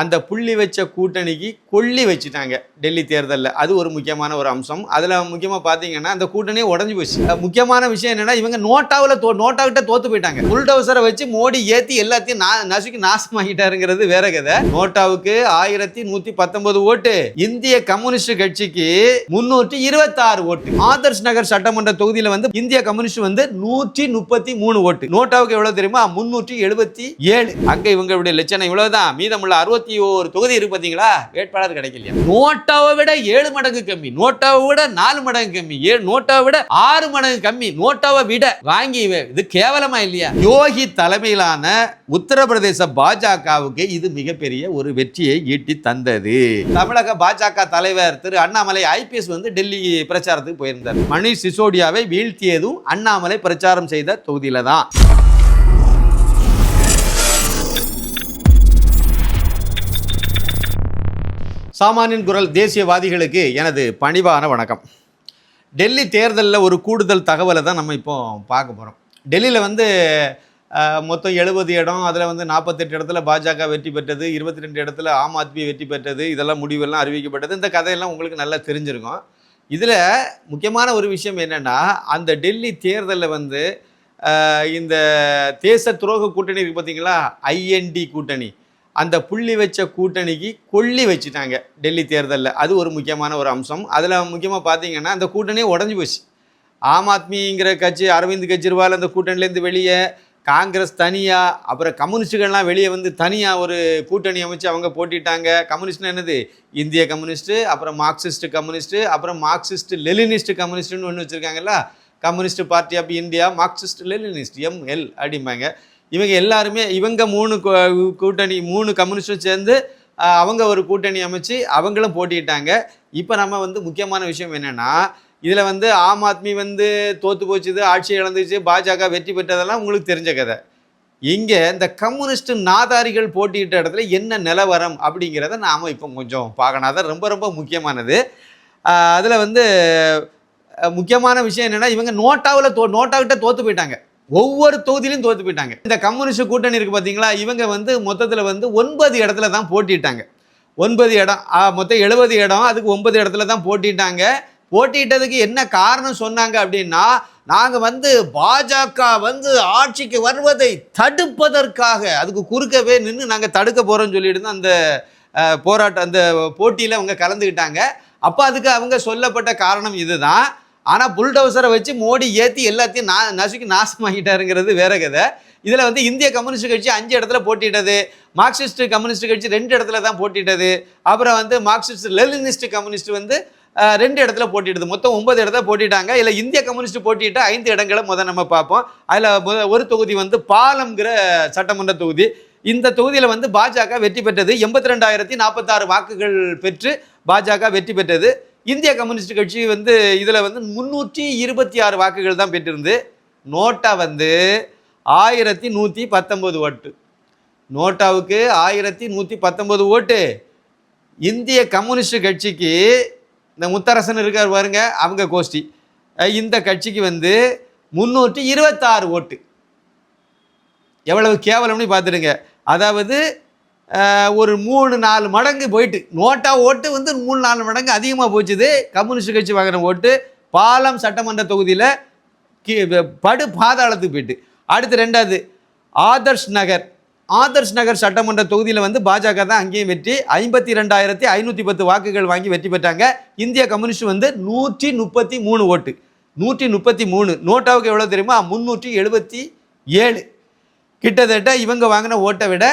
அந்த புள்ளி வச்ச கூட்டணிக்கு கொள்ளி வச்சுட்டாங்க டெல்லி தேர்தலில். அது ஒரு முக்கியமான ஒரு அம்சம். அதில் முக்கியமாக பார்த்தீங்கன்னா அந்த கூட்டணியே உடஞ்சி போச்சு. முக்கியமான விஷயம் என்னென்னா இவங்க நோட்டாவில் தோ நோட்டாக்கிட்ட தோத்து போயிட்டாங்க. புல்டவுசரை வச்சு மோடி ஏற்றி எல்லாத்தையும் நா நசுக்கி நாசமாகிட்டாருங்கிறது வேற கதை. நோட்டாவுக்கு ஆயிரத்தி நூற்றி பத்தொன்பது ஓட்டு. இந்திய கம்யூனிஸ்ட் கட்சிக்கு முன்னூற்றி இருபத்தாறு ஓட்டு. ஆதர்ஷ் நகர் சட்டமன்ற தொகுதியில் வந்து இந்திய கம்யூனிஸ்ட் வந்து நூற்றி முப்பத்தி மூணு ஓட்டு. நோட்டாவுக்கு எவ்வளோ தெரியுமா? முன்னூற்றி எழுபத்தி ஏழு. அங்கே இவங்களுடைய லட்சணம் இவ்வளவுதான். மீதமுள்ள அறுபத்தி ஒரு தொகுதி இருக்கு பாத்தீங்களா? வேட்பாளர் கிடைக்கலையா? நோட்டாவை விட ஏழு மடங்கு கம்மி. நோட்டாவை விட நாலு மடங்கு கம்மி. ஏழு நோட்டாவை விட ஆறு மடங்கு கம்மி. நோட்டாவை விட வாங்கி இது கேவலமா இல்லையா? யோகி தலைமையிலான உத்தரப்பிரதேச பாஜகவுக்கு இது மிகப்பெரிய ஒரு வெற்றியை ஈட்டி தந்தது. தமிழக பாஜக தலைவர் திரு அண்ணாமலை ஐபிஎஸ் வந்து டெல்லி பிரச்சாரத்துக்கு போயிருந்தார். மணிஷ் சிசோடியாவை வீழ்த்தியதும் அண்ணாமலை பிரச்சாரம் செய்த தொகுதியில தான். சாமானியன் குரல் தேசியவாதிகளுக்கு எனது பணிவான வணக்கம். டெல்லி தேர்தலில் ஒரு கூடுதல் தகவலை தான் நம்ம இப்போ பார்க்க போகிறோம் டெல்லியில் வந்து மொத்தம் எழுபது இடம் அதில் வந்து நாற்பத்தெட்டு இடத்துல பாஜக வெற்றி பெற்றது இருபத்தி ரெண்டு இடத்துல ஆம் ஆத்மி வெற்றி பெற்றது இதெல்லாம் முடிவெல்லாம் அறிவிக்கப்பட்டது. இந்த கதையெல்லாம் உங்களுக்கு நல்லா தெரிஞ்சிருக்கும். இதில் முக்கியமான ஒரு விஷயம் என்னென்னா அந்த டெல்லி தேர்தலில் வந்து இந்த தேச துரோக கூட்டணி இருக்குது பார்த்தீங்களா ஐஎன்டி கூட்டணி. அந்த புள்ளி வச்ச கூட்டணிக்கு கொள்ளி வச்சுட்டாங்க டெல்லி தேர்தலில். அது ஒரு முக்கியமான ஒரு அம்சம். அதில் முக்கியமாக பார்த்தீங்கன்னா அந்த கூட்டணியே உடஞ்சி போச்சு. ஆம் ஆத்மிங்கிற கட்சி அரவிந்த் கெஜ்ரிவால் அந்த கூட்டணிலேருந்து வெளியே காங்கிரஸ் தனியாக அப்புறம் கம்யூனிஸ்டுகள்லாம் வெளியே வந்து தனியாக ஒரு கூட்டணி அமைச்சு அவங்க போட்டிட்டாங்க. கம்யூனிஸ்ட்னா என்னது? இந்திய கம்யூனிஸ்ட்டு அப்புறம் மார்க்சிஸ்ட் கம்யூனிஸ்ட்டு அப்புறம் மார்க்சிஸ்ட் லெலினிஸ்ட் கம்யூனிஸ்ட்னு ஒன்று வச்சுருக்காங்கல்ல? Communist party of India Marxist Leninist ML அப்படிம்பாங்க. இவங்க எல்லாருமே இவங்க மூணு கூட்டணி மூணு கம்யூனிஸ்டும் சேர்ந்து அவங்க ஒரு கூட்டணி அமைச்சு அவங்களும் போட்டிட்டாங்க இப்போ நம்ம வந்து முக்கியமான விஷயம் என்னென்னா இதில் வந்து ஆம் ஆத்மி வந்து தோற்று போச்சுது ஆட்சி இழந்துச்சு பாஜக வெற்றி பெற்றதெல்லாம் உங்களுக்கு தெரிஞ்ச கதை. இங்கே இந்த கம்யூனிஸ்ட் நாதாரிகள் போட்டியிட்ட இடத்துல என்ன நிலவரம் அப்படிங்கிறத நாம் இப்போ கொஞ்சம் பார்க்கணும். அதான் ரொம்ப ரொம்ப முக்கியமானது. அதில் வந்து முக்கியமான விஷயம் என்னென்னா இவங்க நோட்டாவில் தோ நோட்டாக்கிட்ட தோற்று போயிட்டாங்க. ஒவ்வொரு தொகுதியிலும் தோத்து போயிட்டாங்க. இந்த கம்யூனிஸ்ட் கூட்டணி இருக்கு பார்த்தீங்களா இவங்க வந்து மொத்தத்தில் வந்து ஒன்பது இடத்துல தான் போட்டிட்டாங்க. ஒன்பது இடம் மொத்தம் எழுபது இடம் அதுக்கு ஒன்பது இடத்துல தான் போட்டிட்டாங்க. போட்டிட்டதுக்கு என்ன காரணம் சொன்னாங்க அப்படின்னா நாங்கள் வந்து பாஜக வந்து ஆட்சிக்கு வருவதை தடுப்பதற்காக அதுக்கு குறுக்கவே நின்று நாங்கள் தடுக்க போகிறோம்னு சொல்லிட்டு தான் அந்த போராட்டம் அந்த போட்டியில் அவங்க கலந்துக்கிட்டாங்க. அப்போ அதுக்கு அவங்க சொல்லப்பட்ட காரணம் இதுதான். ஆனால் புல்டவுசரை வச்சு மோடி ஏற்றி எல்லாத்தையும் நா நசுக்கி நாசமாகிட்டாருங்கிறது வேற கதை. இதில் வந்து இந்திய கம்யூனிஸ்ட் கட்சி அஞ்சு இடத்துல போட்டிட்டது மார்க்சிஸ்ட் கம்யூனிஸ்ட் கட்சி ரெண்டு இடத்துல தான் போட்டிட்டது அப்புறம் வந்து மார்க்சிஸ்ட் லெலினிஸ்ட் கம்யூனிஸ்ட் வந்து ரெண்டு இடத்துல போட்டிடுது மொத்தம் ஒன்பது இடத்துல போட்டிட்டாங்க. இல்லை இந்திய கம்யூனிஸ்ட் போட்டிட்டு ஐந்து இடங்களை முதல் நம்ம பார்ப்போம். அதில் முத ஒரு தொகுதி வந்து பாலம்ங்கிற சட்டமன்ற தொகுதி. இந்த தொகுதியில் வந்து பாஜக வெற்றி பெற்றது எண்பத்தி ரெண்டாயிரத்தி நாற்பத்தாறு வாக்குகள் பெற்று பாஜக வெற்றி பெற்றது. இந்திய கம்யூனிஸ்ட் கட்சி வந்து இதில் வந்து முந்நூற்றி இருபத்தி ஆறு வாக்குகள் தான் பெற்றிருந்து நோட்டா வந்து ஆயிரத்தி நூற்றி பத்தொம்போது ஓட்டு. நோட்டாவுக்கு ஆயிரத்தி நூற்றி பத்தொம்போது ஓட்டு. இந்திய கம்யூனிஸ்ட் கட்சிக்கு இந்த முத்தரசன் இருக்கார் பாருங்க அவங்க கோஷ்டி. இந்த கட்சிக்கு வந்து முந்நூற்றி இருபத்தாறு ஓட்டு. எவ்வளவு கேவலம்னு பார்த்துடுங்க. அதாவது ஒரு மூணு நாலு மடங்கு போயிட்டு நோட்டா ஓட்டு வந்து மூணு நாலு மடங்கு அதிகமாக போச்சுது. கம்யூனிஸ்ட் கட்சி வாங்கின ஓட்டு பாலம் சட்டமன்ற தொகுதியில் கீ படு பாதாளத்துக்கு போயிட்டு. அடுத்து ரெண்டாவது ஆதர்ஷ் நகர். ஆதர்ஷ் நகர் சட்டமன்ற தொகுதியில் வந்து பாஜக தான் அங்கேயும் வெற்றி. ஐம்பத்தி ரெண்டாயிரத்தி ஐநூற்றி பத்து வாக்குகள் வாங்கி வெற்றி பெற்றாங்க. இந்திய கம்யூனிஸ்ட் வந்து நூற்றி முப்பத்தி மூணு ஓட்டு. நூற்றி முப்பத்தி மூணு. நோட்டாவுக்கு எவ்வளோ தெரியுமா? முந்நூற்றி எழுபத்தி ஏழு. கிட்டத்தட்ட இவங்க வாங்கின ஓட்டை விட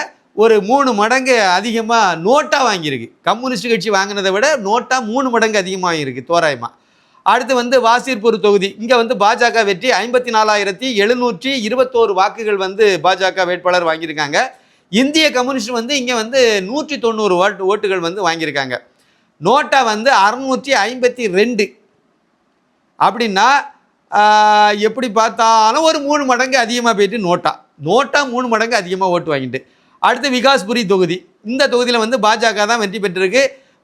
ஒரு மூணு மடங்கு அதிகமாக நோட்டாக வாங்கியிருக்கு. கம்யூனிஸ்ட் கட்சி வாங்கினதை விட நோட்டா மூணு மடங்கு அதிகமாக வாங்கியிருக்கு தோராயமாக அடுத்து வந்து வாசிர்பூர் தொகுதி. இங்கே வந்து பாஜக வெற்றி ஐம்பத்தி நாலாயிரத்தி எழுநூற்றி இருபத்தோரு வாக்குகள் வந்து பாஜக வேட்பாளர் வாங்கியிருக்காங்க. இந்திய கம்யூனிஸ்ட் வந்து இங்கே வந்து நூற்றி தொண்ணூறு ஓட்டு ஓட்டுகள் வந்து வாங்கியிருக்காங்க. நோட்டா வந்து அறுநூற்றி ஐம்பத்தி ரெண்டு. அப்படின்னா எப்படி பார்த்தாலும் ஒரு மூணு மடங்கு அதிகமாக போயிட்டு நோட்டா. நோட்டா மூணு மடங்கு அதிகமாக ஓட்டு வாங்கிட்டு. அடுத்து விகாஸ்புரி தொகுதி. இந்த தொகுதியில் வந்து பாஜக தான் வெற்றி பெற்றிருக்கு.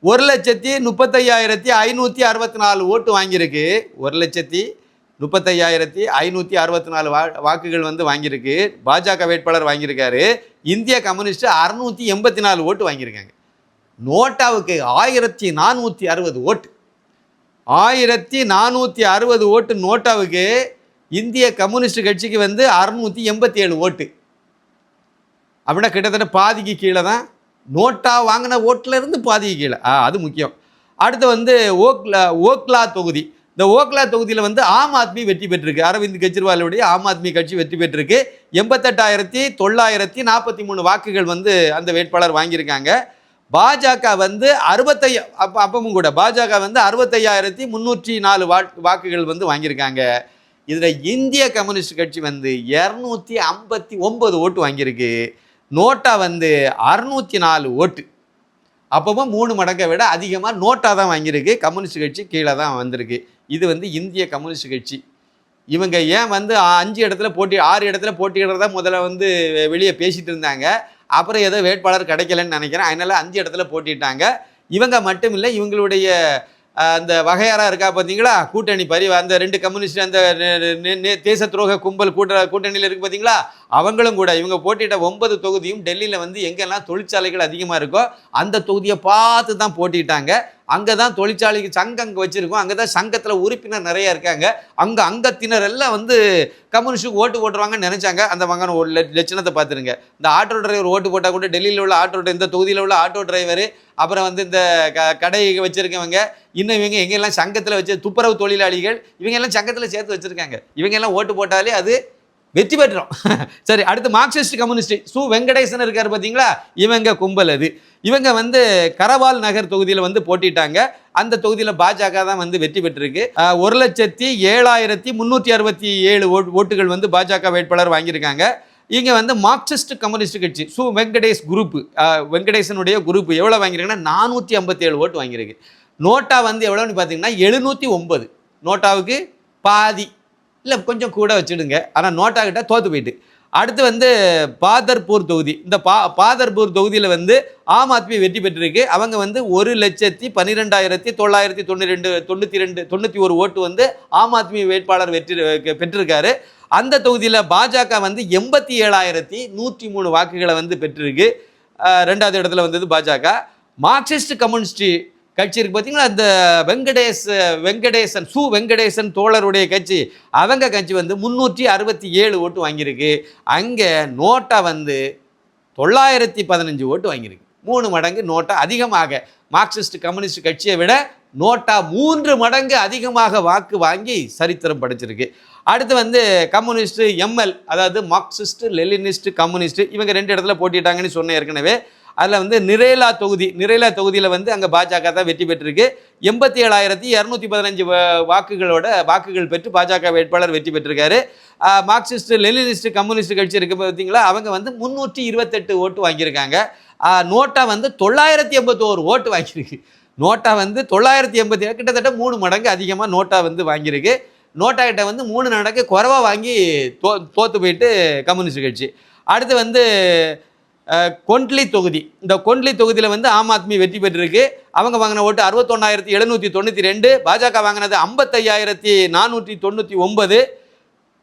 ஒரு லட்சத்தி முப்பத்தையாயிரத்தி ஐநூற்றி அறுபத்தி நாலு ஓட்டு வாங்கியிருக்கு. ஒரு லட்சத்தி முப்பத்தையாயிரத்தி ஐநூற்றி அறுபத்தி நாலு வா வாக்குகள் வந்து வாங்கியிருக்கு. பாஜக வேட்பாளர் வாங்கியிருக்காரு. இந்திய கம்யூனிஸ்ட் அறுநூற்றி எண்பத்தி நாலு ஓட்டு வாங்கியிருக்காங்க. நோட்டாவுக்கு ஆயிரத்தி நானூற்றி அறுபது ஓட்டு. ஆயிரத்தி நானூற்றி அறுபது ஓட்டு நோட்டாவுக்கு இந்திய கம்யூனிஸ்ட் கட்சிக்கு வந்து அறுநூற்றி எண்பத்தி ஏழு ஓட்டு. அப்படின்னா கிட்டத்தட்ட பாதிக்கு கீழே தான் நோட்டா வாங்கின ஓட்டுல இருந்து பாதிக்கு கீழே. ஆ அது முக்கியம். அடுத்து வந்து ஓக்லா ஓக்லா தொகுதி. இந்த ஓக்லா தொகுதியில் வந்து ஆம் ஆத்மி வெற்றி பெற்றிருக்கு. அரவிந்த் கெஜ்ரிவாலுடைய ஆம் ஆத்மி கட்சி வெற்றி பெற்றிருக்கு. எண்பத்தெட்டாயிரத்தி தொள்ளாயிரத்தி நாற்பத்தி மூணு வாக்குகள் வந்து அந்த வேட்பாளர் வாங்கியிருக்காங்க. பாஜக வந்து அறுபத்தைய அப்போ அப்பவும் கூட பாஜக வந்து அறுபத்தையாயிரத்தி முந்நூற்றி நாலு வா வாக்குகள் வந்து வாங்கியிருக்காங்க. இதில் இந்திய கம்யூனிஸ்ட் கட்சி வந்து இரநூத்தி ஐம்பத்தி ஒம்பது ஓட்டு வாங்கியிருக்கு. நோட்டா வந்து அறுநூற்றி நாலு ஓட்டு. அப்பப்போ மூணு மடங்கை விட அதிகமாக நோட்டா தான் வாங்கியிருக்கு. கம்யூனிஸ்ட் கட்சி கீழே தான் வந்திருக்கு. இது வந்து இந்திய கம்யூனிஸ்ட் கட்சி. இவங்க ஏன் வந்து அஞ்சு இடத்துல போட்டி ஆறு இடத்துல போட்டியிடுறதா முதல்ல வந்து வெளியே பேசிகிட்டு இருந்தாங்க. அப்புறம் ஏதோ வேட்பாளர் கிடைக்கலன்னு நினைக்கிறேன். அதனால் அஞ்சு இடத்துல போட்டிட்டாங்க. இவங்க மட்டும் இல்லை இவங்களுடைய அந்த வகையாரா இருக்கா பார்த்தீங்களா கூட்டணி பரி அந்த ரெண்டு கம்யூனிஸ்ட் அந்த நெ- நெ- தேச துரோக கும்பல் கூட்ட கூட்டணியில் இருக்கு பார்த்தீங்களா அவங்களும் கூட இவங்க போட்டியிட்ட ஒன்பது தொகுதியும் டெல்லியில் வந்து எங்கெல்லாம் தொழிற்சாலைகள் அதிகமாக இருக்கோ அந்த தொகுதியை பார்த்து தான் போட்டிட்டாங்க அங்கே தான் தொழிற்சாலைக்கு சங்கம் அங்கே வச்சுருக்கோம். அங்கே தான் சங்கத்தில் உறுப்பினர் நிறையா இருக்காங்க. அங்கே அங்கத்தினர் எல்லாம் வந்து கம்யூனிஸ்ட்டுக்கு ஓட்டு போட்டுருவாங்கன்னு நினச்சாங்க. அந்த மகன் ஒரு லட்சணத்தை பார்த்துருங்க. இந்த ஆட்டோ டிரைவர் ஓட்டு போட்டால் கூட டெல்லியில் உள்ள ஆட்டோ இந்த தொகுதியில் உள்ள ஆட்டோ டிரைவர் அப்புறம் வந்து இந்த க கடை வச்சுருக்கவங்க இன்னும் இவங்க எங்கெல்லாம் சங்கத்தில் வச்சு துப்புரவு தொழிலாளிகள் இவங்க எல்லாம் சங்கத்தில் சேர்த்து வச்சுருக்காங்க. இவங்க எல்லாம் ஓட்டு போட்டாலே அது வெற்றி பெற்றோம். சரி அடுத்து மார்க்சிஸ்ட் கம்யூனிஸ்ட். சு. வெங்கடேசன் இருக்கார் பார்த்தீங்களா இவங்க கும்பல் அது. இவங்க வந்து கரவால் நகர் தொகுதியில் வந்து போட்டிட்டாங்க. அந்த தொகுதியில் பாஜக தான் வந்து வெற்றி பெற்றிருக்கு. ஒரு லட்சத்தி ஏழாயிரத்தி முந்நூற்றி அறுபத்தி ஏழு ஓட் ஓட்டுகள் வந்து பாஜக வேட்பாளர் வாங்கியிருக்காங்க. இங்கே வந்து மார்க்சிஸ்ட் கம்யூனிஸ்ட் கட்சி சு. வெங்கடேஷ் குரூப் வெங்கடேசனுடைய குரூப் எவ்வளோ வாங்கியிருக்குன்னா நானூற்றி ஐம்பத்தி ஏழு ஓட்டு வாங்கியிருக்கு. நோட்டா வந்து எவ்வளோன்னு பார்த்தீங்கன்னா எழுநூற்றி ஒம்பது நோட்டாவுக்கு பாதி. இல்லை கொஞ்சம் கூட வச்சுடுங்க. ஆனால் நோட்டாகிட்ட தோற்று போயிட்டு. அடுத்து வந்து பாதர்பூர் தொகுதி. இந்த பா பாதர்பூர் தொகுதியில் வந்து ஆம் ஆத்மி வெற்றி பெற்றிருக்கு. அவங்க வந்து ஒரு லட்சத்தி பன்னிரெண்டாயிரத்தி தொள்ளாயிரத்தி தொண்ணூற்றி ரெண்டு தொண்ணூற்றி ரெண்டு தொண்ணூற்றி ஒரு ஓட்டு வந்து ஆம் ஆத்மி வேட்பாளர் வெற்றி பெற்றிருக்காரு. அந்த தொகுதியில் பாஜக வந்து எண்பத்தி ஏழாயிரத்தி நூற்றி மூணு வாக்குகளை வந்து பெற்றிருக்கு. ரெண்டாவது இடத்துல வந்தது பாஜக. மார்க்சிஸ்ட் கம்யூனிஸ்ட் கட்சி இருக்கு பார்த்தீங்களா அந்த வெங்கடேஷ் வெங்கடேசன் சு வெங்கடேசன் தோழருடைய கட்சி. அவங்க கட்சி வந்து முந்நூற்றி அறுபத்தி ஏழு ஓட்டு வாங்கியிருக்கு. அங்கே நோட்டா வந்து தொள்ளாயிரத்தி பதினஞ்சு ஓட்டு வாங்கியிருக்கு. மூணு மடங்கு நோட்டா அதிகமாக. மார்க்சிஸ்ட் கம்யூனிஸ்ட் கட்சியை விட நோட்டா மூன்று மடங்கு அதிகமாக வாக்கு வாங்கி சரித்திரம் படைச்சிருக்கு. அடுத்து வந்து கம்யூனிஸ்ட் எம்எல் அதாவது மார்க்சிஸ்ட் லெலினிஸ்ட் கம்யூனிஸ்ட் இவங்க ரெண்டு இடத்துல போட்டிட்டாங்கன்னு சொன்னேன் ஏற்கனவே. அதில் வந்து நிரேலா தொகுதி நிரேலா தொகுதியில் வந்து அங்கே பாஜக தான் வெற்றி பெற்றிருக்கு. எண்பத்தி ஏழாயிரத்தி இரநூத்தி பதினஞ்சு வாக்குகளோட வாக்குகள் பெற்று பாஜக வேட்பாளர் வெற்றி பெற்றிருக்காரு. மார்க்சிஸ்ட் லெனினிஸ்ட் கம்யூனிஸ்ட் கட்சி இருக்கு பார்த்தீங்களா அவங்க வந்து முந்நூற்றி இருபத்தெட்டு ஓட்டு வாங்கியிருக்காங்க. நோட்டா வந்து தொள்ளாயிரத்தி எண்பத்தோரு ஓட்டு வாங்கியிருக்கு. நோட்டா வந்து தொள்ளாயிரத்தி எண்பத்தி கிட்டத்தட்ட மூணு மடங்கு அதிகமாக நோட்டா வந்து வாங்கியிருக்கு. நோட்டா கிட்ட வந்து மூணு மடங்கு குறைவா வாங்கி தோ தோற்று போயிட்டு கம்யூனிஸ்ட் கட்சி. அடுத்து வந்து கொண்ட்லி தொகுதி. இந்த கொண்ட்லி தொகுதியில் வந்து ஆம் ஆத்மி வெற்றி பெற்றிருக்கு. அவங்க வாங்கின ஓட்டு அறுபத்தொன்னாயிரத்தி எழுநூற்றி தொண்ணூற்றி ரெண்டு பாஜக வாங்கினது ஐம்பத்தையாயிரத்தி நானூற்றி தொண்ணூற்றி ஒன்பது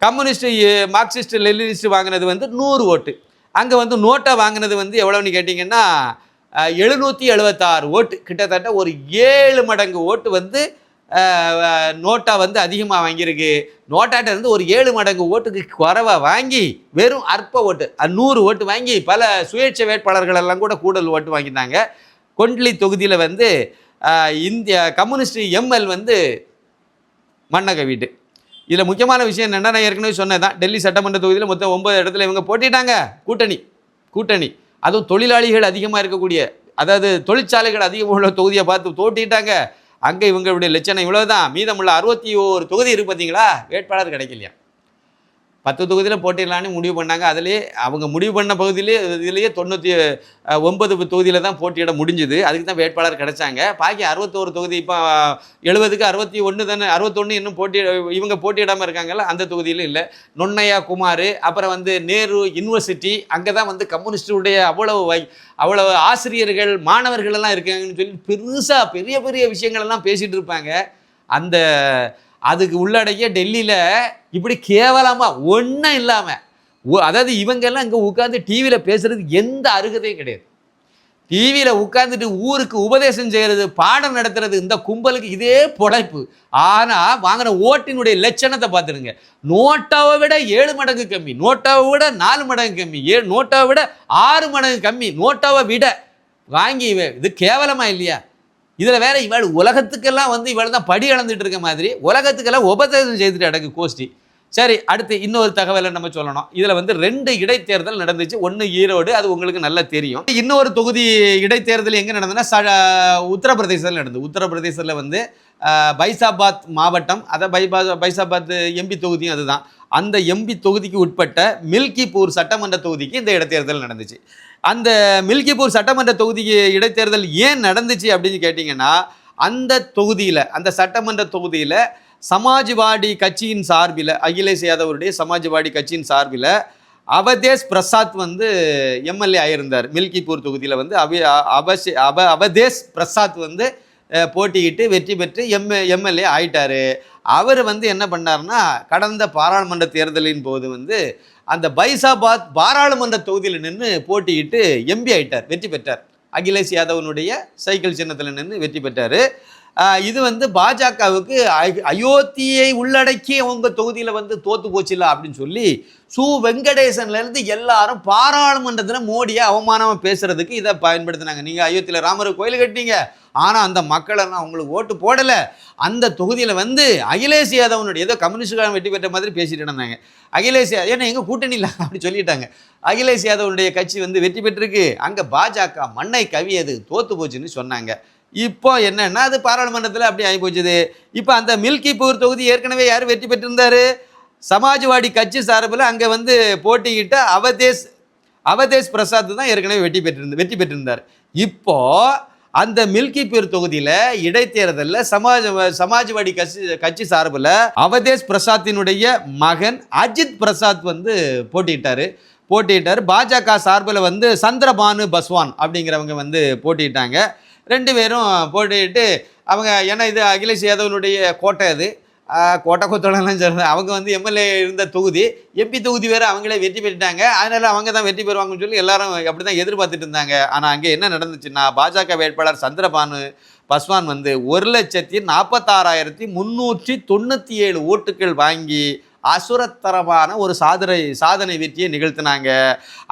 கம்யூனிஸ்ட் மார்க்சிஸ்ட் லெனினிஸ்ட் வாங்கினது வந்து நூறு ஓட்டு. அங்கே வந்து நோட்டை வாங்கினது வந்து எவ்வளோன்னு கேட்டிங்கன்னா எழுநூற்றி எழுபத்தாறு ஓட்டு. கிட்டத்தட்ட ஒரு ஏழு மடங்கு ஓட்டு வந்து நோட்டா வந்து அதிகமாக வாங்கியிருக்கு. நோட்டாட்ட இருந்து ஒரு ஏழு மடங்கு ஓட்டுக்கு குறைவா வாங்கி வெறும் அற்ப ஓட்டு நூறு ஓட்டு வாங்கி பல சுயேட்சை வேட்பாளர்கள் எல்லாம் கூட கூடல் ஓட்டு வாங்கியிருந்தாங்க கொண்டலி தொகுதியில் வந்து இந்திய கம்யூனிஸ்ட் எம்எல் வந்து மன்னக வீட்டு. இதில் முக்கியமான விஷயம் என்னென்னா நான் ஏற்கனவே சொன்னேன் தான் டெல்லி சட்டமன்ற தொகுதியில் மொத்தம் ஒன்பது இடத்துல இவங்க போட்டிட்டாங்க. கூட்டணி கூட்டணி. அதுவும் தொழிலாளிகள் அதிகமாக இருக்கக்கூடிய அதாவது தொழிற்சாலைகள் அதிகமாக உள்ள தொகுதியை பார்த்து தோட்டிட்டாங்க. அங்கே இவங்களுடைய லட்சணம் இவ்வளவுதான். மீதமுள்ள அறுபத்தி ஓரு தொகுதி இருக்கு பார்த்தீங்களா வேட்பாளர் கிடைக்கலையா? பத்து தொகுதியில் போட்டிடலான்னு முடிவு பண்ணாங்க. அதுலேயே அவங்க முடிவு பண்ண பகுதியிலே இதுலேயே தொண்ணூற்றி ஒன்பது தொகுதியில் தான் போட்டியிட முடிஞ்சுது. அதுக்கு தான் வேட்பாளர் கிடைச்சாங்க. பாக்கி அறுபத்தோரு தொகுதி இப்போ எழுபதுக்கு அறுபத்தி ஒன்று தானே அறுபத்தொன்று இன்னும் போட்டி இவங்க போட்டியிடாமல் இருக்காங்கல்ல அந்த தொகுதியிலும் இல்லை. நொன்னையா குமார் அப்புறம் வந்து நேரு யூனிவர்சிட்டி அங்கே தான் வந்து கம்யூனிஸ்டுடைய அவ்வளவு வை அவ்வளவு ஆசிரியர்கள் மாணவர்கள் எல்லாம் இருக்காங்கன்னு சொல்லி பெருசாக பெரிய பெரிய விஷயங்களெல்லாம் பேசிகிட்டு இருப்பாங்க. அந்த அதுக்கு உள்ளடக்கிய டெல்லியில் இப்படி கேவலமாக ஒன்றும் இல்லாமல் அதாவது இவங்கெல்லாம் இங்கே உட்காந்து டிவியில் பேசுகிறதுக்கு எந்த அருகதையும் கிடையாது. டிவியில் உட்காந்துட்டு ஊருக்கு உபதேசம் செய்கிறது பாடம் நடத்துறது இந்த கும்பலுக்கு இதே பொழைப்பு. ஆனால் வாங்கின ஓட்டினுடைய லட்சணத்தை பார்த்துடுங்க. நோட்டாவை விட ஏழு மடங்கு கம்மி நோட்டாவை விட நாலு மடங்கு கம்மி ஏழு நோட்டாவை விட ஆறு மடங்கு கம்மி நோட்டாவை விட வாங்கி இது கேவலமா இல்லையா? இதில் வேற இவள் உலகத்துக்கெல்லாம் வந்து இவள் தான் படி அளந்துட்டு இருக்க மாதிரி உலகத்துக்கெல்லாம் உபதேசம் செய்துட்டு அடக்கு கோஷ்டி. சரி அடுத்து இன்னொரு தகவலை நம்ம சொல்லணும். இதில் வந்து ரெண்டு இடைத்தேர்தல் நடந்துச்சு. ஒன்று ஈரோடு அது உங்களுக்கு நல்லா தெரியும். இன்னொரு தொகுதி இடைத்தேர்தல் எங்கே நடந்ததுன்னா ச உத்தரப்பிரதேசத்தில் நடந்தது. உத்தரப்பிரதேசத்தில் வந்து பைசாபாத் மாவட்டம் அதை பைபா பைசாபாத் எம்பி தொகுதியும் அதுதான். அந்த எம்பி தொகுதிக்கு உட்பட்ட மில்கிபூர் சட்டமன்ற தொகுதிக்கு இந்த இடைத்தேர்தல் நடந்துச்சு. அந்த மில்கிப்பூர் சட்டமன்ற தொகுதிக்கு இடைத்தேர்தல் ஏன் நடந்துச்சு அப்படின்னு கேட்டிங்கன்னா அந்த தொகுதியில் அந்த சட்டமன்ற தொகுதியில் சமாஜ்வாடி கட்சியின் சார்பில் அகிலேஷ் யாதவருடைய சமாஜ்வாடி கட்சியின் சார்பில் அவதேஷ் பிரசாத் வந்து எம்எல்ஏ ஆயிருந்தார். மில்கிப்பூர் தொகுதியில் வந்து அவ அவதேஷ் பிரசாத் வந்து போட்டியிட்டு வெற்றி பெற்று எம் எம்எல்ஏ ஆயிட்டார். அவர் வந்து என்ன பண்ணாருன்னா கடந்த பாராளுமன்ற தேர்தலின் போது வந்து அந்த பைசாபாத் பாராளுமன்ற தொகுதியில் நின்று போட்டியிட்டு எம்பி ஆயிட்டார் வெற்றி பெற்றார். அகிலேஷ் யாதவனுடைய சைக்கிள் சின்னத்தில் நின்று வெற்றி பெற்றார். இது வந்து பாஜகவுக்கு அயோத்தியை உள்ளடக்கி உங்கள் தொகுதியில் வந்து தோத்து போச்சுல அப்படின்னு சொல்லி சு வெங்கடேசன்லேருந்து எல்லாரும் பாராளுமன்றத்தில் மோடியை அவமானமாக பேசுகிறதுக்கு இதை பயன்படுத்தினாங்க. நீங்கள் அயோத்தியில் ராமர் கோயில் கட்டினீங்க. ஆனால் அந்த மக்களெல்லாம் உங்களுக்கு ஓட்டு போடலை. அந்த தொகுதியில் வந்து அகிலேஷ் யாதவனுடைய ஏதோ கம்யூனிஸ்டுக்காரன் வெற்றி பெற்ற மாதிரி பேசிட்டு இருந்தாங்க. அகிலேஷ் யாதவ் ஏன்னா எங்கள் கூட்டணி இல்லை அப்படி சொல்லிட்டாங்க. அகிலேஷ் யாதவனுடைய கட்சி வந்து வெற்றி பெற்றிருக்கு. அங்கே பாஜக மண்ணை கவியது தோத்து போச்சுன்னு சொன்னாங்க. இப்போ என்னன்னா அது பாராளுமன்றத்தில் அப்படி ஆகி போச்சுது. இப்போ அந்த மில்கிப்பூர் தொகுதி ஏற்கனவே யார் வெற்றி பெற்றிருந்தார்? சமாஜ்வாடி கட்சி சார்பில் அங்கே வந்து போட்டியிட்ட அவதேஷ் அவதேஷ் பிரசாத் தான் ஏற்கனவே வெற்றி பெற்றிருந்த வெற்றி பெற்றிருந்தார். இப்போ அந்த மில்கிப்பூர் தொகுதியில் இடைத்தேர்தலில் சமாஜ் சமாஜ்வாடி கட்சி கட்சி சார்பில் அவதேஷ் பிரசாத்தினுடைய மகன் அஜித் பிரசாத் வந்து போட்டியிட்டாரு. போட்டியிட்டார். பாஜக சார்பில் வந்து சந்திரபானு பஸ்வான் அப்படிங்கிறவங்க வந்து போட்டியிட்டாங்க. ரெண்டு பேரும் போட்டுக்கிட்டு அவங்க ஏன்னா இது அகிலேஷ் யாதவனுடைய கோட்டை அது. கோட்டை கொத்தோடலாம் சொல்கிறேன் அவங்க வந்து எம்எல்ஏ இருந்த தொகுதி. எம்பி தொகுதி வேறு அவங்களே வெற்றி பெற்றுட்டாங்க. அதனால் அவங்க தான் வெற்றி பெறுவாங்கன்னு சொல்லி எல்லாரும் அப்படி தான் எதிர்பார்த்துட்டு இருந்தாங்க. ஆனால் அங்கே என்ன நடந்துச்சுன்னா பாஜக வேட்பாளர் சந்திரபானு பஸ்வான் வந்து ஒரு லட்சத்தி நாற்பத்தாறாயிரத்தி முந்நூற்றி தொண்ணூற்றி ஏழு ஓட்டுகள் வாங்கி அசுரத்தரமான ஒரு சாதனை சாதனை வெற்றியை நிகழ்த்தினாங்க.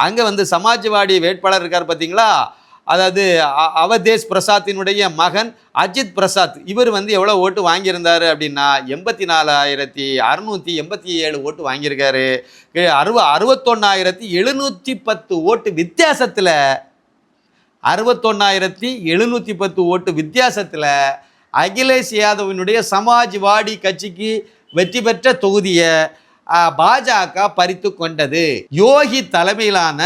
அங்கே வந்து சமாஜ்வாடி வேட்பாளர் இருக்கார் பார்த்தீங்களா அதாவது அ- அவதேஷ் பிரசாத்தினுடைய மகன் அஜித் பிரசாத் இவர் வந்து எவ்வளோ ஓட்டு வாங்கியிருந்தாரு அப்படின்னா எண்பத்தி நாலாயிரத்தி அறுநூற்றி எண்பத்தி ஏழு ஓட்டு வாங்கியிருக்காரு. அறுவ அறுபத்தொன்னாயிரத்தி எழுநூற்றி பத்து ஓட்டு வித்தியாசத்தில் அறுபத்தொன்னாயிரத்தி எழுநூற்றி பத்து ஓட்டு வித்தியாசத்தில் அகிலேஷ் யாதவினுடைய சமாஜ்வாடி கட்சிக்கு வெற்றி பெற்ற தொகுதியை பாஜக பறித்து கொண்டது. யோகி தலைமையிலான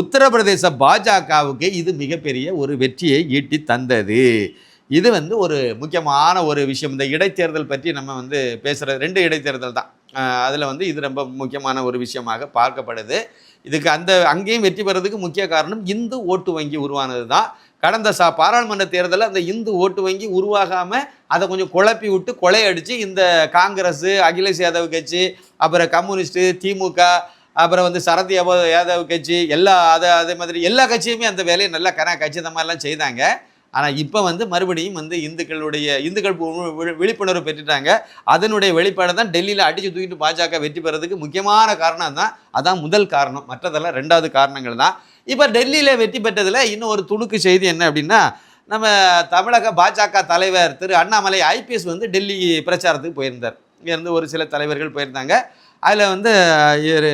உத்தரப்பிரதேச பாஜகவுக்கு இது மிகப்பெரிய ஒரு வெற்றியை ஈட்டி தந்தது. இது வந்து ஒரு முக்கியமான ஒரு விஷயம். இந்த இடைத்தேர்தல் பற்றி நம்ம வந்து பேசுகிற ரெண்டு இடைத்தேர்தல் தான். அதில் வந்து இது ரொம்ப முக்கியமான ஒரு விஷயமாக பார்க்கப்படுது. இதுக்கு அந்த அங்கேயும் வெற்றி பெறதுக்கு முக்கிய காரணம் இந்து ஓட்டு வங்கி உருவானது தான் கடந்த சா பாராளுமன்ற தேர்தலில் அந்த இந்து ஓட்டு வங்கி உருவாகாமல் அதை கொஞ்சம் குழப்பி விட்டு கொலையடித்து இந்த காங்கிரஸ் அகிலேஷ் யாதவ் கட்சி அப்புறம் கம்யூனிஸ்ட்டு திமுக அப்புறம் வந்து சரத் யாதவ் யாதவ் கட்சி எல்லா அதை அதே மாதிரி எல்லா கட்சியுமே அந்த வேலையை நல்லா கன மாதிரிலாம் செய்தாங்க. ஆனால் இப்போ வந்து மறுபடியும் வந்து இந்துக்களுடைய இந்துக்கள் விழிப்புணர்வு பெற்றுட்டாங்க. அதனுடைய வெளிப்பாடு தான் டெல்லியில் அடித்து தூக்கிட்டு பாஜக வெற்றி பெறதுக்கு முக்கியமான காரணம் தான் அதான் முதல் காரணம். மற்றதெல்லாம் ரெண்டாவது காரணங்கள் தான். இப்போ டெல்லியில் வெற்றி பெற்றதில் இன்னும் ஒரு துணுக்கு செய்தி என்ன அப்படின்னா நம்ம தமிழக பாஜக தலைவர் திரு அண்ணாமலை ஐபிஎஸ் வந்து டெல்லி பிரச்சாரத்துக்கு போயிருந்தார். இங்கேருந்து ஒரு சில தலைவர்கள் போயிருந்தாங்க. அதில் வந்து இவர்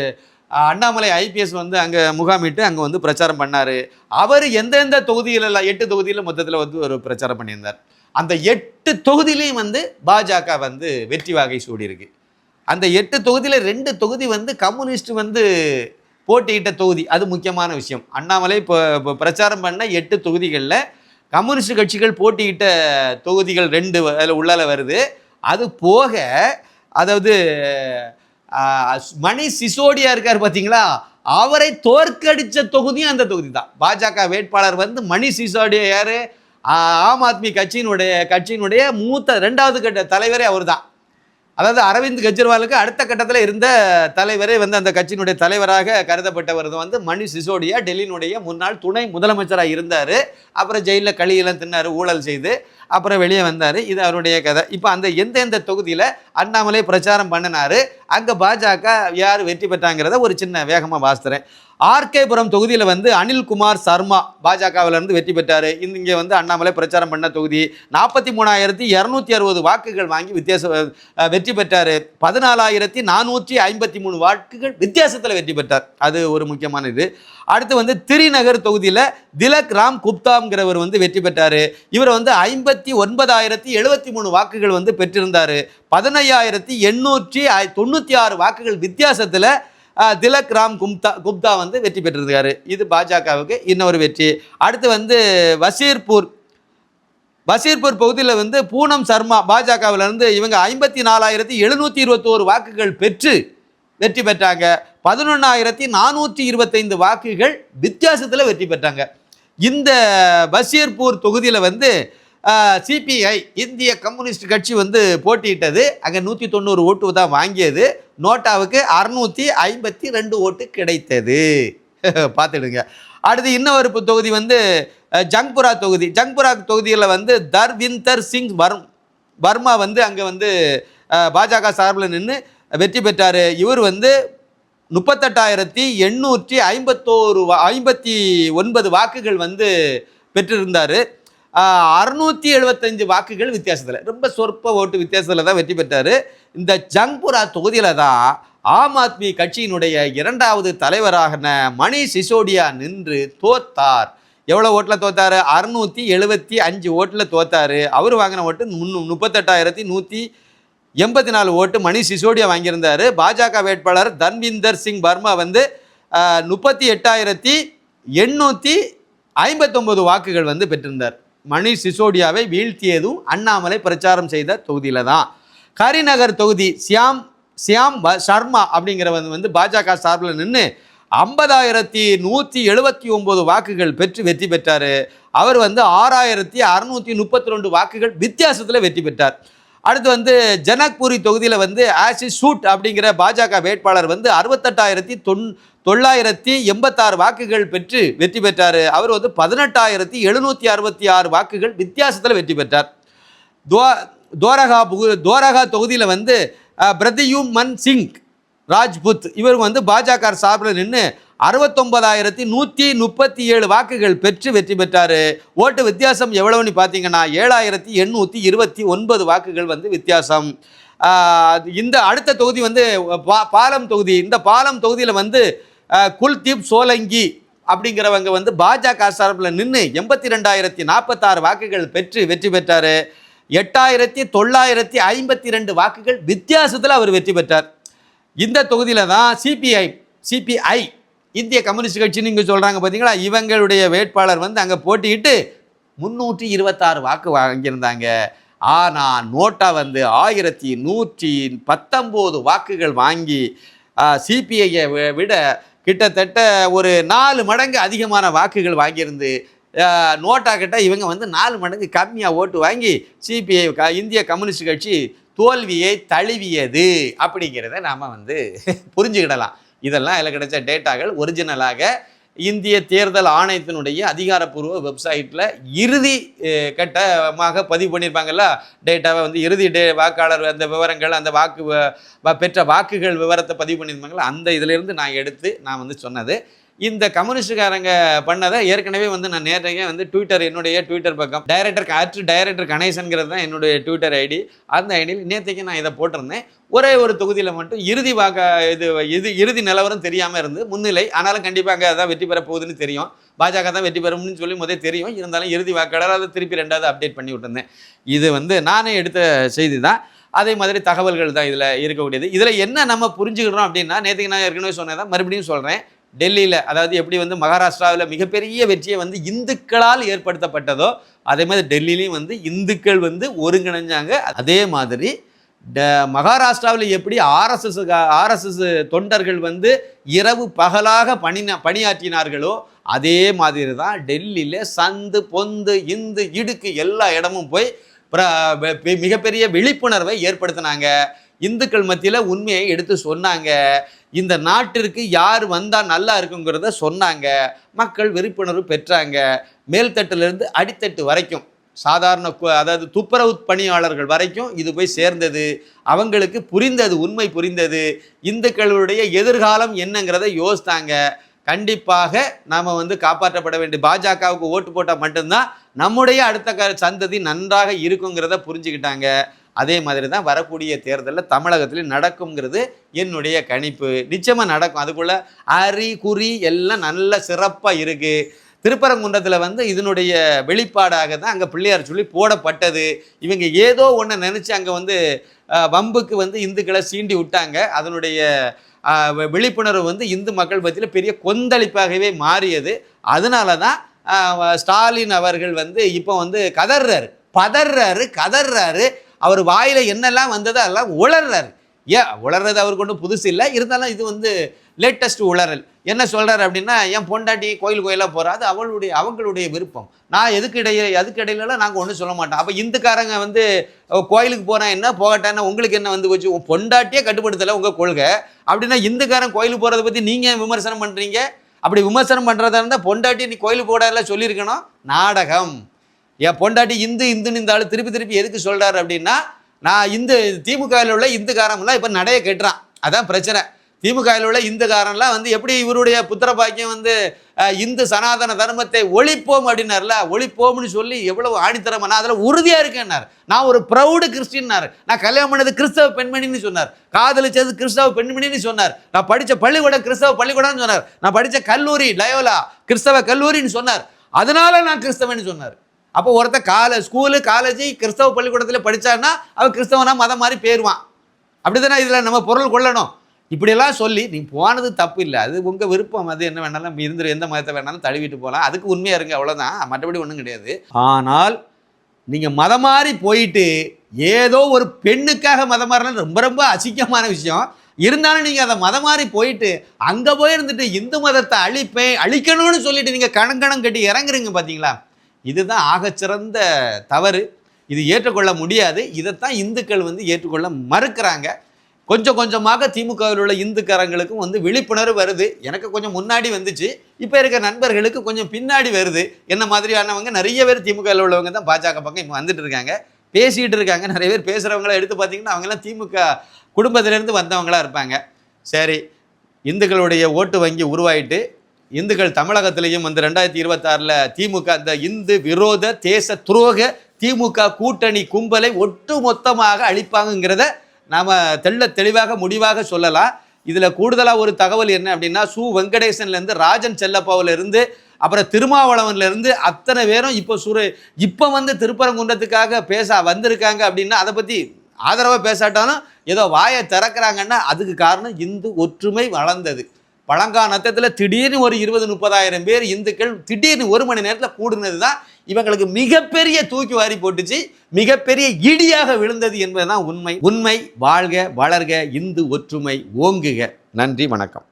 அண்ணாமலை ஐபிஎஸ் வந்து அங்கே முகாமிட்டு அங்கே வந்து பிரச்சாரம் பண்ணார். அவர் எந்தெந்த தொகுதியிலெல்லாம் எட்டு தொகுதியில் மொத்தத்தில் வந்து ஒரு பிரச்சாரம் பண்ணியிருந்தார். அந்த எட்டு தொகுதியிலையும் வந்து பாஜக வந்து வெற்றி வாகை சூடியிருக்கு. அந்த எட்டு தொகுதியில் ரெண்டு தொகுதி வந்து கம்யூனிஸ்ட் வந்து போட்டியிட்ட தொகுதி. அது முக்கியமான விஷயம். அண்ணாமலை இப்போ பிரச்சாரம் பண்ண எட்டு தொகுதிகளில் கம்யூனிஸ்ட் கட்சிகள் போட்டியிட்ட தொகுதிகள் ரெண்டு அதில் உள்ளால வருது. அது போக அதாவது மணி சிசோடியா இருக்கார் பார்த்தீங்களா அவரை தோற்கடித்த தொகுதியும் அந்த தொகுதி தான் பாஜக வேட்பாளர் வந்து மணி சிசோடியா யார்? ஆம் ஆத்மி கட்சியினுடைய கட்சியினுடைய மூத்த ரெண்டாவது கட்ட தலைவரே அவர் தான் அதாவது அரவிந்த் கெஜ்ரிவாலுக்கு அடுத்த கட்டத்தில் இருந்த தலைவரே வந்து அந்த கட்சியினுடைய தலைவராக கருதப்பட்டவர் வந்து மணி சிசோடியா டெல்லியினுடைய முன்னாள் துணை முதலமைச்சராக இருந்தார். அப்புறம் ஜெயிலில் களியெல்லாம் தின்னார் ஊழல் செய்து. அப்புறம் வெளியே வந்தார். இது அவருடைய கதை. இப்போ அந்த எந்தெந்த தொகுதியில் அண்ணாமலை பிரச்சாரம் பண்ணினாரு அங்கே பாஜக யார் வெற்றி பெற்றாங்கிறத ஒரு சின்ன வேகமாக வாசித்துறேன் ஆர்கேபுரம் தொகுதியில் வந்து அனில்குமார் சர்மா பாஜகவிலிருந்து வெற்றி பெற்றார். இங்கே வந்து அண்ணாமலை பிரச்சாரம் பண்ண தொகுதி. நாற்பத்தி மூணாயிரத்தி இரநூத்தி அறுபது வாக்குகள் வாங்கி வித்தியாச வெற்றி பெற்றார். பதினாலாயிரத்தி நானூற்றி ஐம்பத்தி மூணு வாக்குகள் வித்தியாசத்தில் வெற்றி பெற்றார். அது ஒரு முக்கியமான இது. அடுத்து வந்து திரிநகர் தொகுதியில் திலக் ராம் குப்தாங்கிறவர் வந்து வெற்றி பெற்றார். இவர் வந்து ஐம்பத்தி ஒன்பதாயிரத்தி எழுபத்தி மூணு வாக்குகள் வந்து பெற்றிருந்தார். பதினையாயிரத்தி எண்ணூற்றி தொண்ணூற்றி ஆறு வாக்குகள் வித்தியாசத்தில் திலக் ராம் குப்தா குப்தா வந்து வெற்றி பெற்றிருக்காரு. இது பாஜகவுக்கு இன்னொரு வெற்றி. அடுத்து வந்து வசீர்பூர் பஷீர்பூர் பகுதியில் வந்து பூனம் சர்மா பாஜகவில் இருந்து இவங்க ஐம்பத்தி நாலாயிரத்தி எழுநூற்றி இருபத்தோரு வாக்குகள் பெற்று வெற்றி பெற்றாங்க. பதினொன்றாயிரத்தி நானூற்றி இருபத்தைந்து வாக்குகள் வித்தியாசத்தில் வெற்றி பெற்றாங்க. இந்த பஷீர்பூர் தொகுதியில் வந்து சிபிஐ இந்திய கம்யூனிஸ்ட் கட்சி வந்து போட்டியிட்டது. அங்கே நூற்றி தொண்ணூறு ஓட்டு தான் வாங்கியது. நோட்டாவுக்கு அறுநூற்றி ஐம்பத்தி ரெண்டு ஓட்டு கிடைத்தது. பார்த்துடுங்க. அடுத்து இன்னொரு தொகுதி வந்து ஜங்புரா தொகுதி. ஜங்புரா தொகுதியில் வந்து தர்விந்தர் சிங் வர்ம் வர்மா வந்து அங்கே வந்து பாஜக சார்பில் நின்று வெற்றி பெற்றார். இவர் வந்து முப்பத்தெட்டாயிரத்தி எண்ணூற்றி ஐம்பத்தோரு வா- ஐம்பத்தி ஒன்பது வாக்குகள் வந்து பெற்றிருந்தார். அறுநூற்றி எழுபத்தஞ்சு வாக்குகள் வித்தியாசத்தில் ரொம்ப சொற்ப ஓட்டு வித்தியாசத்தில் தான் வெற்றி பெற்றார். இந்த ஜங்புரா தொகுதியில் தான் ஆம் ஆத்மி கட்சியினுடைய இரண்டாவது தலைவராகன மணி சிசோடியா நின்று தோத்தார். எவ்வளோ ஓட்டில் தோத்தார்? அறுநூற்றி எழுபத்தி அஞ்சு ஓட்டில் தோத்தார். அவர் வாங்கின ஓட்டு முன்னு முப்பத்தெட்டாயிரத்தி நூற்றி எண்பத்தி நாலு ஓட்டு மணி சிசோடியா வாங்கியிருந்தார். பாஜக வேட்பாளர் தன்விந்தர் சிங் வர்மா வந்து முப்பத்தி எட்டாயிரத்தி எண்ணூற்றி ஐம்பத்தொம்பது வாக்குகள் வந்து பெற்றிருந்தார். மணி சிசோடியாவை வீழ்த்தியதும் அண்ணாமலை பிரச்சாரம் செய்த தொகுதியில் தான் கரிநகர் தொகுதி சியாம் சியாம் ப- சர்மா அப்படிங்கிறவன் வந்து பாஜக சார்பில் நின்று ஐம்பதாயிரத்தி நூற்றி எழுபத்தி ஒம்பது வாக்குகள் பெற்று வெற்றி பெற்றார். அவர் வந்து ஆறாயிரத்தி அறுநூற்றி முப்பத்தி ரெண்டு வாக்குகள் வித்தியாசத்தில் வெற்றி பெற்றார். அடுத்து வந்து ஜனக்பூரி தொகுதியில் வந்து ஆஷிஷ் சூட் அப்படிங்கிற பாஜக வேட்பாளர் வந்து அறுபத்தெட்டாயிரத்தி தொன் தொள்ளாயிரத்தி எண்பத்தாறு வாக்குகள் பெற்று வெற்றி பெற்றார். அவர் வந்து பதினெட்டாயிரத்தி எழுநூற்றி அறுபத்தி ஆறு வாக்குகள் வித்தியாசத்தில் வெற்றி பெற்றார். துவா துவாரகா புகு துவாரகா தொகுதியில் வந்து அஹ், மன் சிங் ராஜ்புத் இவர் வந்து பாஜக சார்பில் நின்று அறுபத்தொன்பதாயிரத்தி நூற்றி முப்பத்தி ஏழு வாக்குகள் பெற்று வெற்றி பெற்றார். ஓட்டு வித்தியாசம் எவ்வளவுன்னு பார்த்தீங்கன்னா ஏழாயிரத்தி எண்ணூற்றி இருபத்தி ஒன்பது வாக்குகள் வந்து வித்தியாசம். இந்த அடுத்த தொகுதி வந்து பா பாலம் தொகுதி. இந்த பாலம் தொகுதியில் வந்து குல்தீப் சோலங்கி அப்படிங்கிறவங்க வந்து பாஜக சார்பில் நின்று எண்பத்தி ரெண்டாயிரத்தி நாற்பத்தாறு வாக்குகள் பெற்று வெற்றி பெற்றார். எட்டாயிரத்தி தொள்ளாயிரத்தி ஐம்பத்தி ரெண்டு வாக்குகள் வித்தியாசத்தில் அவர் வெற்றி பெற்றார். இந்த தொகுதியில் தான் சிபிஐ சிபிஐ இந்திய கம்யூனிஸ்ட் கட்சின்னு இங்கே சொல்கிறாங்க பார்த்தீங்களா இவங்களுடைய வேட்பாளர் வந்து அங்கே போட்டியிட்டு முந்நூற்றி இருபத்தாறு வாக்கு வாங்கியிருந்தாங்க. ஆனால் நோட்டா வந்து ஆயிரத்தி நூற்றி பத்தொம்போது வாக்குகள் வாங்கி சிபிஐயை விட கிட்டத்தட்ட ஒரு நாலு மடங்கு அதிகமான வாக்குகள் வாங்கியிருந்து நோட்டா கிட்ட இவங்க வந்து நாலு மடங்கு கம்மியாக ஓட்டு வாங்கி சிபிஐ க இந்திய கம்யூனிஸ்ட் கட்சி தோல்வியை தழுவியது. அப்படிங்கிறத நாம் வந்து புரிஞ்சுக்கிடலாம். இதெல்லாம் இதில் கிடைச்ச டேட்டாக்கள் ஒரிஜினலாக இந்திய தேர்தல் ஆணையத்தினுடைய அதிகாரப்பூர்வ வெப்சைட்டில் இறுதி கட்டமாக பதிவு பண்ணியிருப்பாங்கல்ல? டேட்டாவை வந்து இறுதி டே வாக்காளர் அந்த விவரங்கள் அந்த வாக்கு பெற்ற வாக்குகள் விவரத்தை பதிவு பண்ணியிருப்பாங்கல்ல அந்த இதிலிருந்து நான் எடுத்து நான் வந்து சொன்னது. இந்த கம்யூனிஸ்டுக்காரங்க பண்ணதை ஏற்கனவே வந்து நான் நேரடியாக வந்து ட்விட்டர் என்னுடைய ட்விட்டர் பக்கம் டைரக்டர் அட் டைரக்டர் கணேசன்கிறது தான் என்னுடைய ட்விட்டர் ஐடி அந்த ஐடியில் நேற்றுக்கு நான் இதை போட்டிருந்தேன். ஒரே ஒரு தொகுதியில் மட்டும் இறுதி வாக்க இது இது இறுதி நிலவரம் தெரியாமல் இருந்து முன்னிலை ஆனாலும் கண்டிப்பாக அங்கே அதான் வெற்றி பெற போகுதுன்னு தெரியும். பாஜக தான் வெற்றி பெறும்னு சொல்லி முதல் தெரியும். இருந்தாலும் இறுதி வாக்காளர் அதை திருப்பி ரெண்டாவது அப்டேட் பண்ணி விட்டுருந்தேன். இது வந்து நானே எடுத்த செய்தி தான். அதே மாதிரி தகவல்கள் தான் இதில் இருக்கக்கூடியது. இதில் என்ன நம்ம புரிஞ்சுக்கிறோம் அப்படின்னா நேற்றுக்கு நான் ஏற்கனவே சொன்னதான் மறுபடியும் சொல்கிறேன் டெல்லியில் அதாவது எப்படி வந்து மகாராஷ்டிராவில் மிகப்பெரிய வெற்றியை வந்து இந்துக்களால் ஏற்படுத்தப்பட்டதோ அதே மாதிரி டெல்லியிலையும் வந்து இந்துக்கள் வந்து ஒருங்கிணைஞ்சாங்க. அதே மாதிரி ட மகாராஷ்டிராவில் எப்படி ஆர்எஸ்எஸ் ஆர்எஸ்எஸ் தொண்டர்கள் வந்து இரவு பகலாக பணி பணியாற்றினார்களோ அதே மாதிரி தான் டெல்லியில் சந்து பொந்து இந்து இடுக்கு எல்லா இடமும் போய் மிகப்பெரிய விழிப்புணர்வை ஏற்படுத்தினாங்க. இந்துக்கள் மத்தியில் உண்மையை எடுத்து சொன்னாங்க. இந்த நாட்டிற்கு யார் வந்தால் நல்லா இருக்குங்கிறத சொன்னாங்க. மக்கள் விழிப்புணர்வு பெற்றாங்க. மேல்தட்டிலிருந்து அடித்தட்டு வரைக்கும் சாதாரண அதாவது துப்புரவு பணியாளர்கள் வரைக்கும் இது போய் சேர்ந்தது. அவங்களுக்கு புரிந்தது உண்மை புரிந்தது. இந்துக்களுடைய எதிர்காலம் என்னங்கிறத யோசித்தாங்க. கண்டிப்பாக நாம் வந்து காப்பாற்றப்பட வேண்டிய பாஜகவுக்கு ஓட்டு போட்டால் மட்டும்தான் நம்முடைய அடுத்த க சந்ததி நன்றாக இருக்குங்கிறத புரிஞ்சுக்கிட்டாங்க. அதே மாதிரி தான் வரக்கூடிய தேர்தலில் தமிழகத்திலையும் நடக்குங்கிறது என்னுடைய கணிப்பு. நிச்சயமாக நடக்கும். அதுக்குள்ள அரி குறி எல்லாம் நல்ல சிறப்பாக இருக்குது திருப்பரங்குன்றத்தில் வந்து இதனுடைய வெளிப்பாடாக தான் அங்கே பிள்ளையார் சொல்லி போடப்பட்டது. இவங்க ஏதோ ஒன்று நினச்சி அங்கே வந்து வம்புக்கு வந்து இந்துக்களை சீண்டி விட்டாங்க. அதனுடைய விழிப்புணர்வு வந்து இந்து மக்கள் பற்றியில் பெரிய கொந்தளிப்பாகவே மாறியது. அதனால தான் ஸ்டாலின் அவர்கள் வந்து இப்போ வந்து கதர்றாரு. பதர்றாரு கதர்றாரு. அவர் வாயில் என்னெல்லாம் வந்ததோ அதெல்லாம் உளர்றாரு. ஏன்? உளறது அவருக்கு ஒன்றும் புதுசு இல்லை. இருந்தாலும் இது வந்து லேட்டஸ்ட் உளறல். என்ன சொல்கிறாரு அப்படின்னா என் பொண்டாட்டி கோயில் கோயிலாக போகிறா அது அவளுடைய அவங்களுடைய விருப்பம். நான் எதுக்கு இடையே அதுக்கு இடையிலலாம் நாங்கள் ஒன்றும் சொல்ல மாட்டோம். அப்போ இந்துக்காரங்க வந்து கோயிலுக்கு போகிறேன் என்ன போகட்டான்னா உங்களுக்கு என்ன வந்து போச்சு? உன் பொண்டாட்டியே கட்டுப்படுத்தலை உங்கள் கொள்கை. அப்படின்னா இந்துக்காரன் கோயிலுக்கு போகிறத பற்றி நீங்கள் விமர்சனம் பண்ணுறீங்க அப்படி விமர்சனம் பண்ணுறதா இருந்தால் பொண்டாட்டி நீ கோயிலுக்கு போடாதெல்லாம் சொல்லியிருக்கணும். நாடகம். என் பொண்டாட்டி இந்து இந்துன்னு இந்த திருப்பி திருப்பி எதுக்கு சொல்கிறாரு அப்படின்னா நான் இந்து திமுகவில் உள்ள இந்துக்காரம்லாம் இப்போ நடைய கட்டுறான். அதான் பிரச்சனை. திமுகவில் உள்ள இந்துக்காரன்லாம் வந்து எப்படி இவருடைய புத்திர பாக்கியம் வந்து இந்து சனாதன தர்மத்தை ஒழிப்போம் அப்படின்னார்ல ஒழிப்போம்னு சொல்லி எவ்வளவு ஆணித்தரமா அதில் உறுதியாக இருக்கேன்னார். நான் ஒரு ப்ரௌடு கிறிஸ்டின்னார். நான் கல்யாணம் பண்ணது கிறிஸ்தவ பெண்மணின்னு சொன்னார். காதலிச்சது கிறிஸ்தவ பெண்மணின்னு சொன்னார். நான் படித்த பள்ளிக்கூடம் கிறிஸ்தவ பள்ளிக்கூடம்னு சொன்னார். நான் படித்த கல்லூரி லயோலா கிறிஸ்தவ கல்லூரின்னு சொன்னார். அதனால நான் கிறிஸ்தவன்னு சொன்னார். அப்போ ஒருத்தர் கால ஸ்கூலு காலேஜ் கிறிஸ்தவ பள்ளிக்கூடத்தில் படித்தான்னா அவன் கிறிஸ்தவனா மதம் மாதிரி பேருவான் அப்படிதானே இதில் நம்ம பொருள் கொள்ளணும். இப்படியெல்லாம் சொல்லி நீ போனது தப்பு இல்லை. அது உங்கள் விருப்பம். அது என்ன வேணாலும் இருந்து எந்த மதத்தை வேணாலும் தழுவிட்டு போகலாம் அதுக்கு உண்மையாக இருங்க. அவ்வளோதான் மற்றபடி ஒன்றும் கிடையாது. ஆனால் நீங்கள் மதம் மாறி போயிட்டு ஏதோ ஒரு பெண்ணுக்காக மதம் மாறினா ரொம்ப ரொம்ப அசிங்கமான விஷயம். இருந்தாலும் நீங்கள் அதை மதம் மாறி போயிட்டு அங்கே போய் இருந்துட்டு இந்து மதத்தை அழிப்பேன் அழிக்கணும்னு சொல்லிட்டு நீங்கள் கணங்கணம் கட்டி இறங்குறீங்க பார்த்தீங்களா இதுதான் ஆகச்சிறந்த தவறு. இது ஏற்றுக்கொள்ள முடியாது. இதைத்தான் இந்துக்கள் வந்து ஏற்றுக்கொள்ள மறுக்கிறாங்க. கொஞ்சம் கொஞ்சமாக திமுகவில் உள்ள இந்துக்காரங்களுக்கும் வந்து விழிப்புணர்வு வருது. எனக்கு கொஞ்சம் முன்னாடி வந்துச்சு. இப்போ இருக்க நண்பர்களுக்கு கொஞ்சம் பின்னாடி வருது. என்ன மாதிரியானவங்க? நிறைய பேர் திமுகவில் உள்ளவங்க தான் பாஜக பக்கம் இப்போ வந்துட்டு இருக்காங்க. பேசிகிட்டு இருக்காங்க. நிறைய பேர் பேசுகிறவங்கள எடுத்து பார்த்தீங்கன்னா அவங்கெல்லாம் திமுக குடும்பத்திலேருந்து வந்தவங்களா இருப்பாங்க. சரி இந்துக்களுடைய ஓட்டு வங்கி உருவாயிட்டு இந்துக்கள் தமிழகத்திலையும் வந்து ரெண்டாயிரத்தி இருபத்தாறில் திமுக அந்த இந்து விரோத தேச துரோக திமுக கூட்டணி கும்பலை ஒட்டு மொத்தமாக அழிப்பாங்கங்கிறத நாம் தெள்ள தெளிவாக முடிவாக சொல்லலாம். இதில் கூடுதலாக ஒரு தகவல் என்ன அப்படின்னா சு. வெங்கடேசன்லேருந்து ராஜன் செல்லப்பாவிலேருந்து அப்புறம் திருமாவளவன்லேருந்து அத்தனை பேரும் இப்போ சுரு இப்போ வந்து திருப்பரங்குன்றத்துக்காக பேச வந்திருக்காங்க அப்படின்னா அதை பற்றி ஆதரவாக பேசாட்டாலும் ஏதோ வாயை திறக்கிறாங்கன்னா அதுக்கு காரணம் இந்து ஒற்றுமை வளர்ந்தது. பழங்கானத்தத்தில் திடீர்னு ஒரு இருபது முப்பதாயிரம் பேர் இந்துக்கள் திடீர்னு ஒரு மணி நேரத்தில் கூடுனது தான் இவங்களுக்கு மிகப்பெரிய தூக்கி வாரி போட்டுச்சு மிகப்பெரிய இடியாக விழுந்தது என்பதுதான் உண்மை. உண்மை வாழ்க வளர்க இந்து ஒற்றுமை ஓங்குக. நன்றி வணக்கம்.